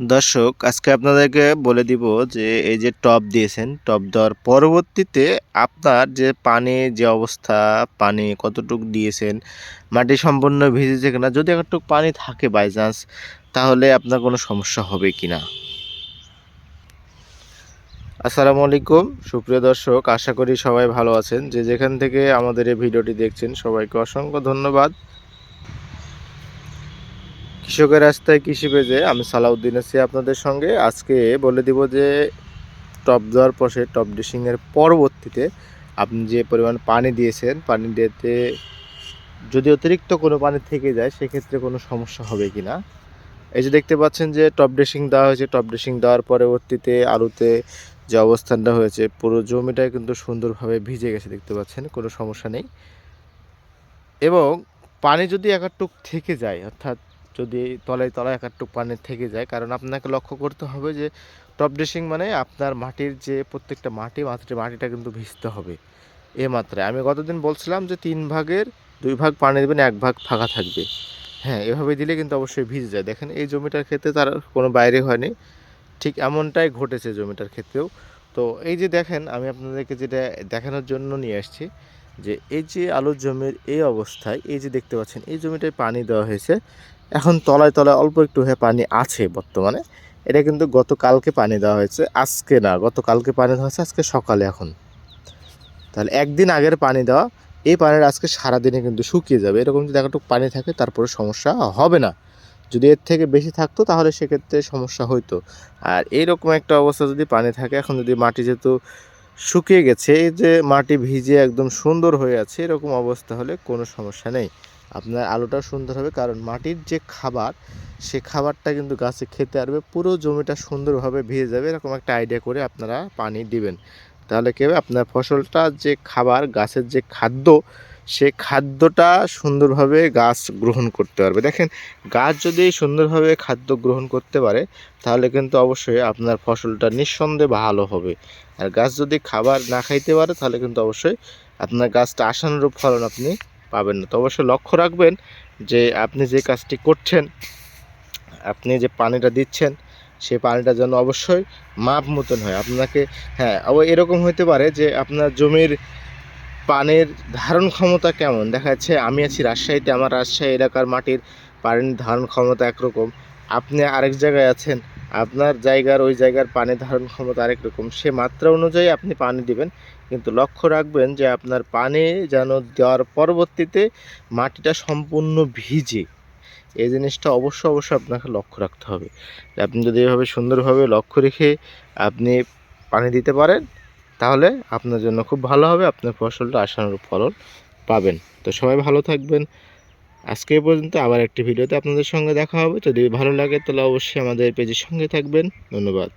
দর্শক, আজকে আপনাদেরকে বলে দিব যে এই যে টপ দিয়েছেন, টপ দেওয়ার পরবর্তীতে আপনার যে পানি, যে অবস্থা, পানি কতটুক দিয়েছেন, মাটি সম্পূর্ণ ভিজেছে কিনা, যদি একটুক পানি থাকে বাই চান্স তাহলে আপনার কোনো সমস্যা হবে কি না আসসালামু আলাইকুম, সুপ্রিয় দর্শক, আশা করি সবাই ভালো আছেন। যে যেখান থেকে আমাদের এই ভিডিওটি দেখছেন, সবাইকে অসংখ্য ধন্যবাদ। কৃষকের রাস্তায় কৃষি পেজে আমি সালাউদ্দিন আছি আপনাদের সঙ্গে। আজকে বলে দিব যে, টপ দেওয়ার পরে টপ ড্রেসিংয়ের পরবর্তীতে আপনি যে পরিমাণ পানি দিয়েছেন, পানি দিতে যদি অতিরিক্ত কোনো পানি থেকে যায়, সেক্ষেত্রে কোনো সমস্যা হবে কি না? এই যে দেখতে পাচ্ছেন যে, টপ ড্রেসিং দেওয়া হয়েছে। টপ ড্রেসিং দেওয়ার পরবর্তীতে আলুতে যে অবস্থানটা হয়েছে, পুরো জমিটাই কিন্তু সুন্দরভাবে ভিজে গেছে, দেখতে পাচ্ছেন, কোনো সমস্যা নেই। এবং পানি যদি একাটুক থেকে যায়, অর্থাৎ যদি তলায় তলায় একাটুক পানি থেকে যায়, কারণ আপনাকে লক্ষ্য করতে হবে যে টপ ড্রেসিং মানে আপনার মাটির যে প্রত্যেকটা মাটি, মাটির মাটিটা কিন্তু ভিজতে হবে এ মাত্রায়। আমি গতদিন বলছিলাম যে তিন ভাগের দুই ভাগ পানি দেবেন, এক ভাগ ফাঁকা থাকবে। হ্যাঁ এভাবে দিলে কিন্তু অবশ্যই ভিজে যায়। দেখেন, এই জমিটার ক্ষেত্রে তার কোনো বাইরে হয়নি। ঠিক এমনটাই ঘটেছে জমিটার ক্ষেত্রেও। তো এই যে দেখেন, আমি আপনাদেরকে যেটা দেখানোর জন্য নিয়ে আসছি যে এই যে আলুর জমির এই অবস্থায়, এই যে দেখতে পাচ্ছেন, এই জমিটায় পানি দেওয়া হয়েছে। এখন তলায় তলায় অল্প একটু হয়ে পানি আছে বর্তমানে। এটা কিন্তু গতকালকে পানি দেওয়া হয়েছে, আজকে না, গতকালকে পানি দেওয়া হয়েছে, আজকে সকালে এখন। তাহলে একদিন আগের পানি দেওয়া, এই পানির আজকে সারাদিনে কিন্তু শুকিয়ে যাবে। এরকম যদি একটু পানি থাকে, তারপরে সমস্যা হবে না। যদি এর থেকে বেশি থাকতো, তাহলে সেক্ষেত্রে সমস্যা হইতো। আর এইরকম একটা অবস্থা যদি পানি থাকে, এখন যদি মাটি যেহেতু শুকিয়ে গেছে, এই যে মাটি ভিজে একদম সুন্দর হয়ে আছে, এরকম অবস্থা হলে কোনো সমস্যা নেই। আপনার আলুটা সুন্দর হবে, কারণ মাটির যে খাবার, সে খাবারটা কিন্তু গাছে খেতে আসবে পুরো জমিটা সুন্দরভাবে ভিজে যাবে, এরকম একটা আইডিয়া করে আপনারা পানি দিবেন। তাহলে কী হবে? আপনার ফসলটা যে খাবার, গাছের যে খাদ্য সে খাদ্যটা সুন্দরভাবে গাছ গ্রহণ করতে পারবে। দেখেন, গাছ যদি সুন্দরভাবে খাদ্য গ্রহণ করতে পারে, তাহলে কিন্তু অবশ্যই আপনার ফসলটা নিঃসন্দেহে ভালো হবে। আর গাছ যদি খাবার না খাইতে পারে, তাহলে কিন্তু অবশ্যই আপনার গাছটা আশানুরূপ ফলন আপনি পাবেন না। তো অবশ্যই লক্ষ্য রাখবেন যে আপনি যে কাজটি করছেন, আপনি যে পানিটা দিচ্ছেন সেই পানিটা যেন অবশ্যই মাপ মতন হয়। আপনাকে হ্যাঁ আবার এরকম হতে পারে যে আপনার জমির পানির ধারণ ক্ষমতা কেমন? দেখা যাচ্ছে আমি আছি রাজশাহীতে, আমার রাজশাহী এলাকার মাটির পানির ধারণ ক্ষমতা একরকম। আপনি আরেক জায়গায় আছেন, আপনার জায়গার ওই জায়গার পানি ধারণ ক্ষমতা আরেক রকম। সে মাত্রা অনুযায়ী আপনি পানি দিবেন, কিন্তু লক্ষ্য রাখবেন যে আপনার পানি যেন দেওয়ার পরবর্তীতে মাটিটা সম্পূর্ণ ভিজে। এই জিনিসটা অবশ্য অবশ্যই আপনাকে লক্ষ্য রাখতে হবে। আপনি যদি এভাবে সুন্দরভাবে লক্ষ্য রেখে আপনি পানি দিতে পারেন তাহলে আপনার জন্য খুব ভালো হবে, আপনার ফসলটা আশানুরূপ ফলন পাবেন। তো সবাই ভালো থাকবেন। আজকে পর্যন্ত আবার একটি ভিডিওতে আপনাদের সঙ্গে দেখা হবে। যদি ভালো লাগে তাহলে অবশ্যই আমাদের পেজের সঙ্গে থাকবেন। ধন্যবাদ।